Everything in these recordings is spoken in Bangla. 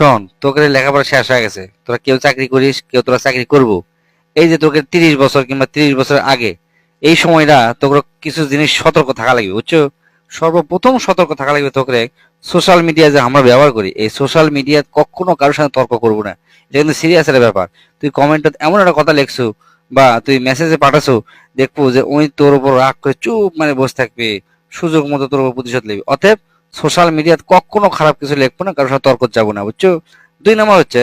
শোন, তোকে লেখাপড়া শেষ হয়ে গেছে, তোরা কেউ চাকরি করিস, কেউ তোরা চাকরি করব। এই যে তোকে তিরিশ বছর কিংবা তিরিশ বছর আগে, এই সময়টা তোকে কিছু জিনিস সতর্ক থাকা লাগবে, বুঝছ? সর্বপ্রথম সতর্ক থাকা লাগবে তোকে সোশ্যাল মিডিয়া যে আমরা ব্যবহার করি, এই সোশ্যাল মিডিয়া কখনো কারোর সাথে তর্ক করব না। এটা কিন্তু সিরিয়াস একটা ব্যাপার। তুই কমেন্টে এমন একটা কথা লিখছো বা তুই মেসেজে পাঠাছো, দেখব যে ওই তোর উপর রাগ করে চুপ মানে বসে থাকবে, সুযোগ মতো তোর উপর প্রতিশোধ নেবে। অতএব সোশ্যাল মিডিয়াতে কখনো খারাপ কিছু লিখব না কারোর সাথে তর্ক যাব না বুঝছ? দুই নম্বর হচ্ছে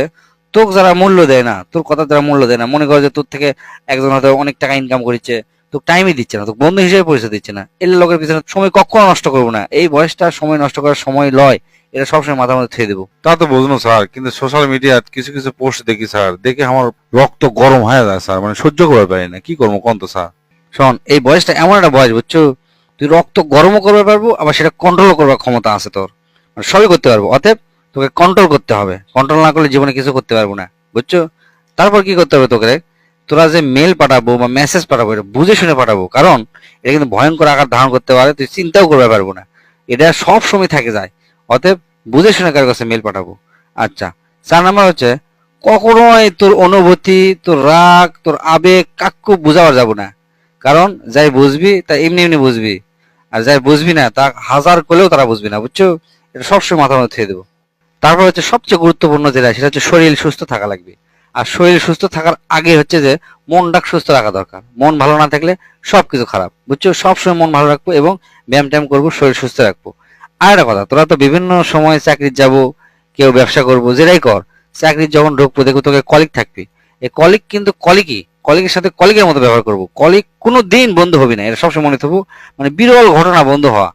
তোকে যারা মূল্য দেয় না তোর কথা যারা মূল্য দেয় না মনে করো যে তোর থেকে একজন হয়তো অনেক টাকা ইনকাম করেছে তোকে টাইমই দিচ্ছে না তোকে বন্ধু হিসেবে পরিচয় দিচ্ছে না এর লোকের পিছনে সময় কখনো নষ্ট করব না এই বয়সটা সময় নষ্ট করার সময় লয় এটা সবসময় মাথার মধ্যে থুয়ে দেবো। তা তো বুঝলো স্যার কিন্তু সোশ্যাল মিডিয়াত কিছু কিছু পোস্ট দেখি স্যার দেখে আমার রক্ত গরম হয়ে যায় স্যার মানে সহ্য করতে পারি না কি করব কোন তো স্যার? শোন এই বয়সটা এমন একটা বয়স বুঝছ? তুই রক্ত গরমও করতে পারব, আবার সেটা কন্ট্রোল করবার ক্ষমতা আছে তোর। মানে সবই করতে পারব, অতএব তোকে কন্ট্রোল করতে হবে। কন্ট্রোল না করলে জীবনে কিছু করতে পারব না, বুঝছ? তারপর কি করতে হবে তোকে? তোরা যে মেল পাঠাবো বা মেসেজ পাঠাবো, এটা বুঝে শুনে পাঠাবো, কারণ এটা কিন্তু ভয়ঙ্কর আকার ধারণ করতে পারে, তুই চিন্তাও করতে পারব না। এটা সব সময় থাকে যায়, অতএব বুঝে শুনে কারোর কাছে মেল পাঠাবো। আচ্ছা চার নাম্বার হচ্ছে, কখনোই তোর অনুভূতি, তোর রাগ, তোর আবেগ কাকু বুঝাবার যাব না। কারণ যাই বুঝবি, তা এমনি এমনি বুঝবি। আর যাই বুঝবি না, তা হাজার করলেও তারা বুঝবি না, বুঝছ? এটা সবসময় মাথার মধ্যে দেবো। তারপর হচ্ছে সবচেয়ে গুরুত্বপূর্ণ যেটা, সেটা হচ্ছে শরীর সুস্থ থাকা লাগবে। আর শরীর সুস্থ থাকার আগে হচ্ছে যে মনটা সুস্থ রাখা দরকার। মন ভালো না থাকলে সবকিছু খারাপ, বুঝছ? সবসময় মন ভালো রাখব এবং ব্যায়াম ট্যায়াম করব, শরীর সুস্থ রাখব। আর একটা কথা, তোরা তো বিভিন্ন সময় চাকরির যাব, কেউ ব্যবসা করব, যেটাই কর, চাকরির যখন ঢুকবো, দেখব তোকে কলিগ থাকবে। এই কলিগ কিন্তু কলিগই। কলিগের সাথে কলিগের মতো ব্যবহার করব। কলিগ কোনো দিন বন্ধু হবি না। এটা সবসময় মনে থাকব। মানে বিরল ঘটনা বন্ধ হওয়া।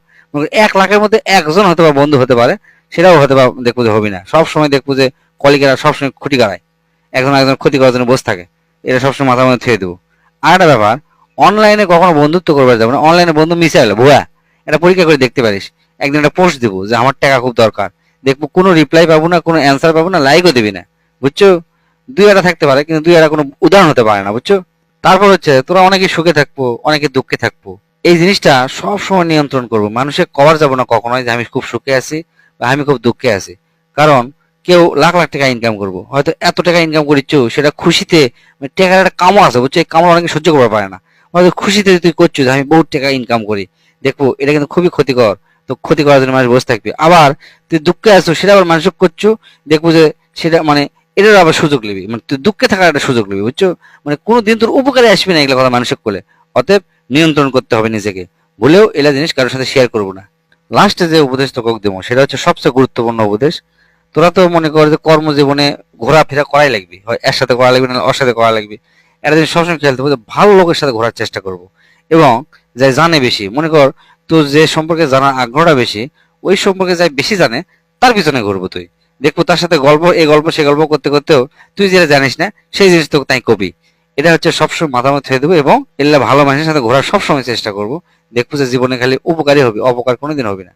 এক লাখের মধ্যে একজন হয়তো বা বন্ধু হতে পারে। সেটাও হতে বা দেখব যে হবি না। সবসময় দেখব যে কলিগেরা সবসময় ক্ষতি করায় একজন একজন ক্ষতি করার জন্য বসে থাকে। এটা সবসময় মাথার মধ্যে থুয়ে দেবো। আর একটা ব্যাপার অনলাইনে কখনো বন্ধুত্ব করবার যাব না। অনলাইনে বন্ধু মিশে এলো ভুয়া। এটা পরীক্ষা করে দেখতে পারিস। একদিন একটা পোস্ট দেবো যে, আমার টাকা খুব দরকার। দেখব কোনো রিপ্লাই পাবো না, কোনো অ্যান্সার পাবো না লাইকও দিবি না। বুঝছ? দুই একটা থাকতে পারে, কিন্তু দুই একটা কোনো উদাহরণ হতে পারে না, বুঝছ? তারপর হচ্ছে, তোরা অনেকে সুখে থাকব অনেকে দুঃখে থাকব। এই জিনিসটা সব সময় নিয়ন্ত্রণ করব। মানুষের কভার যাব না কখনোই যে আমি খুব সুখে আছি বা আমি খুব দুঃখে আছি। কারণ কেউ লাখ লাখ টাকা ইনকাম করব। হয়তো এত টাকা ইনকাম করিচ্ছ, সেটা খুশিতে মানে টাকার একটা কামও আছে, বুঝছ? এই কামড় অনেকে সহ্য করতে পারে না। হয়তো খুশিতে তুই করছ যে আমি বহুত টাকা ইনকাম করি, দেখব এটা কিন্তু খুবই ক্ষতিকর। তো ক্ষতি করার জন্য মানুষ বসে থাকবে। আবার তুই দুঃখে আছো, সেটা আবার মানুষ করছ, দেখব যে সেটা মানে এটার আবার সুযোগ নিবি। মানে তুই দুঃখে থাকার একটা সুযোগ নিবি, বুঝছ? মানে কোনোদিন তোর উপকারে আসবে না এগুলো কথা মানুষের কোলে। অতএব নিয়ন্ত্রণ করতে হবে নিজেকে। ভুলেও এলা জিনিস কারোর সাথে শেয়ার করব না। লাস্টে যে উপদেশ তোকে দেবো, সেটা হচ্ছে সবচেয়ে গুরুত্বপূর্ণ উপদেশ। তোরা তো মনে কর যে কর্মজীবনে ঘোরাফেরা করাই লাগবে। হয় এর সাথে করা লাগবে না ওর সাথে করা লাগবে। একটা জিনিস সবসময় খেয়াল থাকবে ভালো লোকের সাথে ঘোরার চেষ্টা করব। এবং যাই জানে বেশি, মনে কর তোর যে সম্পর্কে জানার আগ্রহটা বেশি, ওই সম্পর্কে যাই বেশি জানে, তার পিছনে ঘুরবো তুই। দেখব তার সাথে গল্প, এই গল্প সে গল্প করতে করতেও তুই যেটা জানিস না, সেই জিনিস তোকে তাই কবি। এটা হচ্ছে সবসময় মাথা মধ্যে ছেড়ে দেবো এবং এল্লা ভালো মানুষের সাথে ঘোরার সবসময় চেষ্টা করব। দেখব যে জীবনে খালি উপকারী হবে, অপকার কোনোদিন হবে না।